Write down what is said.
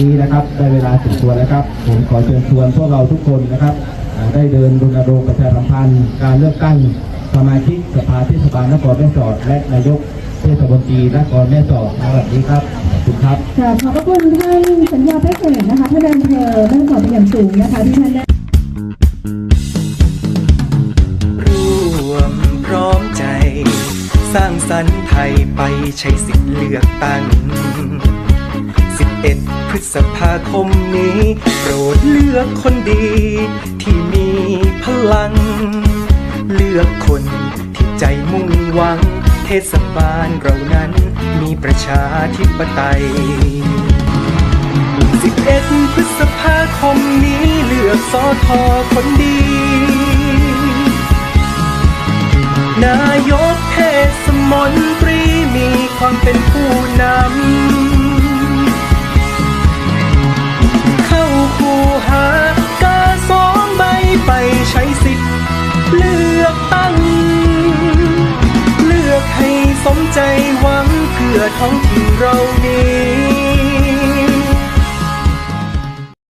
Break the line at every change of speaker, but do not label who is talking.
นี้นะครับได้เวลาถึงตัวแล้วครับ ผมขอเชิญชวนพวกเราทุกคนนะครับอ่าได้เดินรณรงค์ประชาสัมพันธ์การเลือกตั้งสมาชิกสภาเทศบาลนครแม่สอด และนายกเทศมนตรีนครแม่สอดสวัสดีครับขอบคุณครับ
ค่ะขอบพระคุณท่านสัญญาแพ็กเกจนะคะท่านนายอำเภอแม่สอดเป็นอย่างสูงนะคะที่ท่านได้
ร่วมพร้อมใจ สร้างสรรค์ไทยไปใช้สิทธิ์เลือกตั้ง 11 พฤษภาคมนี้ โปรดเลือกคนดี ที่มีพลัง เลือกคนที่ใจมุ่งหวัง เทศบาลเรานั้นมีประชาธิปไตย 11 พฤษภาคมนี้เลือกสอทอคนดี นายกเทศมนตรีมีความเป็นผู้นำ ตั้ง เลือกให้สมใจหวังเพื่อท้องถิ่นเรานี้